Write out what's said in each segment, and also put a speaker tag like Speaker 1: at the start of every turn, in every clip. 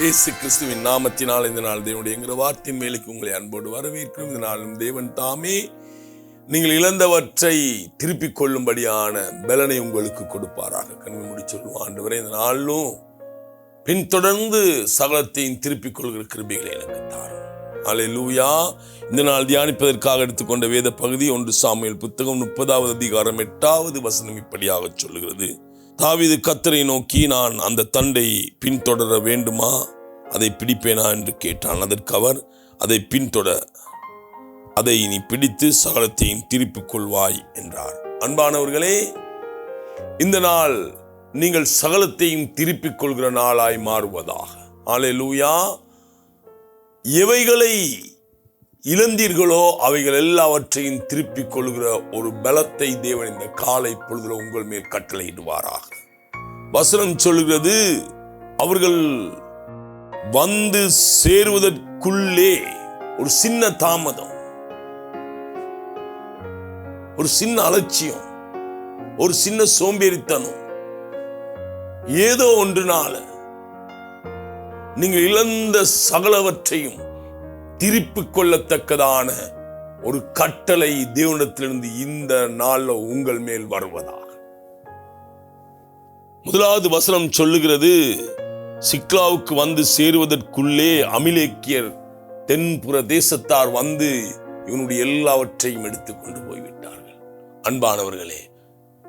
Speaker 1: இயேசு கிறிஸ்துவின் நாமத்தினால் இந்த நாள் தேவனுடைய என்கிற வார்த்தையின் மேலுக்கு உங்களை அன்போடு வரவேற்கும் இந்த நாளும் தேவன் தாமே நீங்கள் இழந்தவற்றை திருப்பிக் கொள்ளும்படியான பலனை உங்களுக்கு கொடுப்பாராக. கண்மை முடிச்சொல்லும் ஆண்டு வரை இந்த நாளிலும் பின்தொடர்ந்து சகலத்தையும் திருப்பிக் கொள்கிற கிருபிகளை எனக்கு தாரும். அல்லேலூயா இந்த நாள் தியானிப்பதற்காக எடுத்துக்கொண்ட வேத பகுதி ஒன்று சாமியல் புத்தகம் முப்பதாவது அதிகாரம் எட்டாவது வசனம் இப்படியாக சொல்லுகிறது. தாவிது கத்தரை நோக்கி நான் அந்த தண்டை பின்தொடர வேண்டுமா? அதை பிடிப்பேனா? என்று கேட்டான். அதற்கு அவர் அதை பின்தொட அதை நீ பிடித்து சகலத்தையும் திருப்பிக் கொள்வாய் என்றார். அன்பானவர்களே இந்த நாள் நீங்கள் சகலத்தையும் திருப்பிக் கொள்கிற நாளாய் மாறுவதாக. ஆலேலூயா எவைகளை இழந்தீர்களோ அவைகள் எல்லாவற்றையும் திருப்பிக் கொள்கிற ஒரு பலத்தை தேவன் இந்த காலை பொழுதுல உங்கள் மேல் கட்டளையிடுவாராக. வசனம் சொல்கிறது அவர்கள் வந்து சேருவதற்குள்ளே ஒரு சின்ன தாமதம் ஒரு சின்ன அலட்சியம் ஒரு சின்ன சோம்பேறித்தனம். ஏதோ ஒன்றுனால நீங்கள் இழந்த சகலவற்றையும் திருப்பி கொள்ளத்தக்கதான ஒரு கட்டளை தேவனத்திலிருந்து இந்த நாள்ல உங்கள் மேல் வருவதாக. முதலாவது வசனம் சொல்லுகிறது சிக்லாவுக்கு வந்து சேருவதற்குள்ளே அமிலேக்கியர் தென்புற தேசத்தார் வந்து இவனுடைய எல்லாவற்றையும் எடுத்து கொண்டு போய்விட்டார்கள். அன்பானவர்களே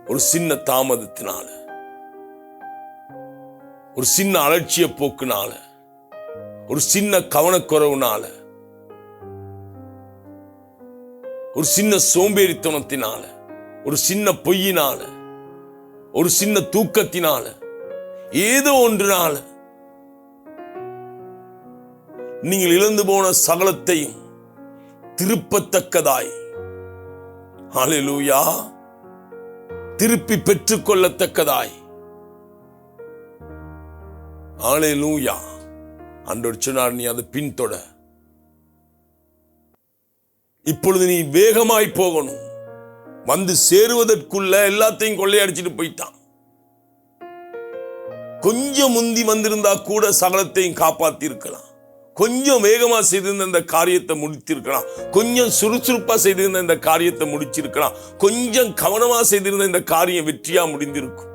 Speaker 1: ஒரு சின்ன தாமதத்தினால ஒரு சின்ன அலட்சிய போக்குனால ஒரு சின்ன கவனக்குறவுனால ஒரு சின்ன சோம்பேறித்தனத்தினால ஒரு சின்ன பொய்யினால ஒரு சின்ன தூக்கத்தினால ஏதோ ஒன்றினால நீங்கள் இழந்து போன சகலத்தையும் திருப்பத்தக்கதாய். அலிலூயா திருப்பி பெற்றுக்கொள்ளத்தக்கதாய். லூயா அன்றொரு சொன்னார் நீ அதை பின்தொட இப்பொழுது நீ வேகமாய் போகணும். வந்து சேருவதற்குள்ள எல்லாத்தையும் கொள்ளையடிச்சிட்டு போயிட்டான். கொஞ்சம் முந்தி வந்திருந்தா கூட சகலத்தையும் காப்பாத்திருக்கலாம். கொஞ்சம் வேகமா செய்திருந்த இந்த காரியத்தை முடித்திருக்கலாம். கொஞ்சம் சுறுசுறுப்பா செய்திருந்த இந்த காரியத்தை முடிச்சிருக்கலாம். கொஞ்சம் கவனமா செய்திருந்த இந்த காரியம் வெற்றியா முடிந்திருக்கும்.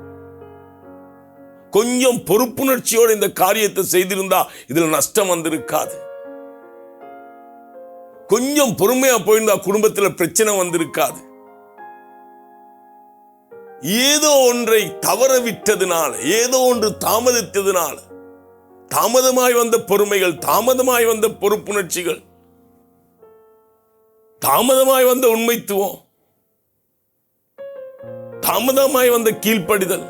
Speaker 1: கொஞ்சம் பொறுப்புணர்ச்சியோட இந்த காரியத்தை செய்திருந்தா இதுல நஷ்டம் வந்திருக்காது. கொஞ்சம் பொறுமையா போயிருந்தா குடும்பத்தில் பிரச்சனை வந்திருக்காது. ஏதோ ஒன்றை தவற விட்டதுனால ஏதோ ஒன்று தாமதித்ததுனால தாமதமாய் வந்த பொறுமைகள் தாமதமாய் வந்த பொறுப்புணர்ச்சிகள் தாமதமாய் வந்த உண்மைத்துவம் தாமதமாய் வந்த கீழ்ப்படிதல்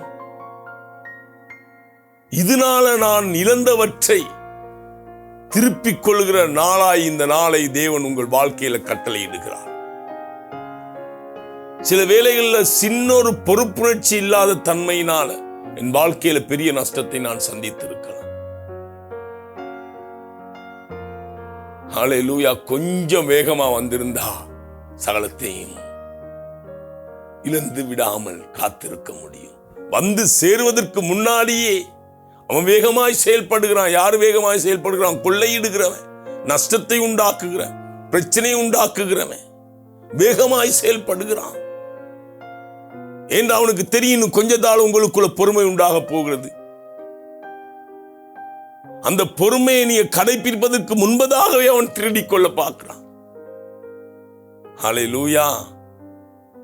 Speaker 1: இதனால நான் இழந்தவற்றை திருப்பிக் கொள்கிற நாளாய் இந்த நாளை தேவன் உங்கள் வாழ்க்கையில கட்டளையிடுகிறார். சில வேளைகளில் சின்ன ஒரு பொறுப்புணர்ச்சி இல்லாத தன்மையினால என் வாழ்க்கையில பெரிய நஷ்டத்தை நான் சந்தித்திருக்கலாம் லூயா கொஞ்சம் வேகமா வந்திருந்தா சகலத்தையும் இழந்து விடாமல் காத்திருக்க முடியும். வந்து சேருவதற்கு முன்னாடியே அவன் வேகமாய் செயல்படுகிறான். யார் வேகமாய் செயல்படுகிறான்? கொள்ளையிடுகிறவன். நஷ்டத்தை உண்டாக்குகிறவன். பிரச்சனையை உண்டாக்குகிறவன். வேகமாய் செயல்படுகிறான். என்று அவனுக்கு தெரியும் இன்னும் கொஞ்ச நாள் உங்களுக்குள்ள பொறுமை உண்டாக போகிறது. அந்த பொறுமையை நீ கடைபிடிப்பதற்கு முன்பதாகவே அவன் திருடி கொள்ள பார்க்கிறான். ஹலே லூயா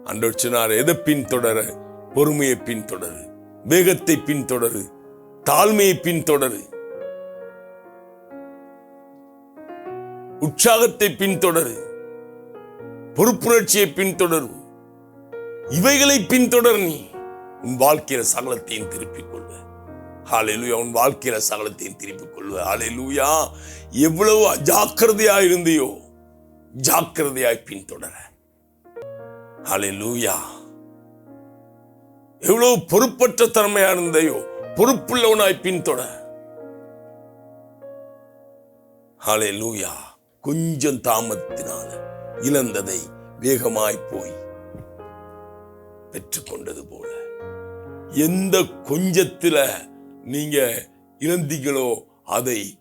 Speaker 1: அன்றோர் எதை பின்தொடர? பொறுமையை பின்தொடரு. வேகத்தை பின்தொடரு. தாழ்மையை பின்தொடரு. உற்சாகத்தை பின்தொடரு. பொறுப்புணர்ச்சியை பின்தொடரும் இவைகளை பின்தொடர் நீ. உன் வாழ்க்கையில சகலத்தையும் திருப்பிக் கொள்வ. ஹalleluya உன் வாழ்க்கையில சகலத்தையும் திருப்பிக் கொள்வ. ஹalleluya எவ்வளவு அஜாக்கிரதையா இருந்தியோ ஜாக்கிரதையாய் பின்தொடர. ஹalleluya எவ்வளவு பொறுப்பற்ற தன்மையா இருந்தையோ பொறுப்புள்ளவனாய் பின்தொட. ஹalleluya. கொஞ்சம் தாமத்தினால இழந்ததை வேகமாய் போய் பெற்றுக்கொண்டது போல. எந்த கொஞ்சத்துல நீங்க இழந்தீங்களோ அதை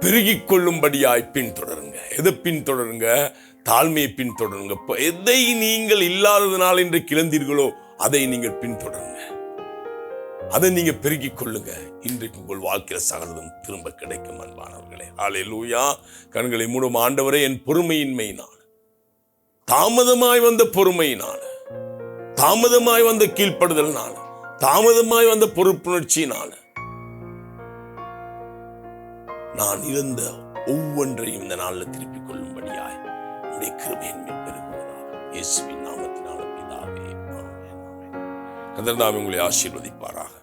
Speaker 1: பெருகிக் கொள்ளும்படியாய் பின்தொடருங்க. எதை பின்தொடருங்க? தாழ்மையை பின்தொடருங்க. எதை நீங்கள் இல்லாததுனால் என்று கிளந்தீர்களோ அதை நீங்கள் பின்தொடருங்க. அதை நீங்க பெருகிக் கொள்ளுங்க. இன்றைக்கு உங்கள் வாழ்க்கையில் சகலதும் திரும்ப கிடைக்கும் அன்பானவர்களே. ஆலே லூயா கண்களை மூடும் ஆண்டவரே என் பொறுமையின்மையினால். தாமதமாய் வந்த பொறுமையினால். தாமதமாய் வந்த கீழ்ப்படுதல்னால. தாமதமாய் வந்த பொறுப்புணர்ச்சியினால. நான் இருந்த ஒவ்வொன்றையும் இந்த நாளில் திருப்பிக் கொள்ளும்படியாய் உடைய கிருபையின் மேல் பெருகுவதாக இயேசுவின் நாமத்தினால பிதாவே. ஆமென் உங்களை ஆசீர்வதிப்பாராக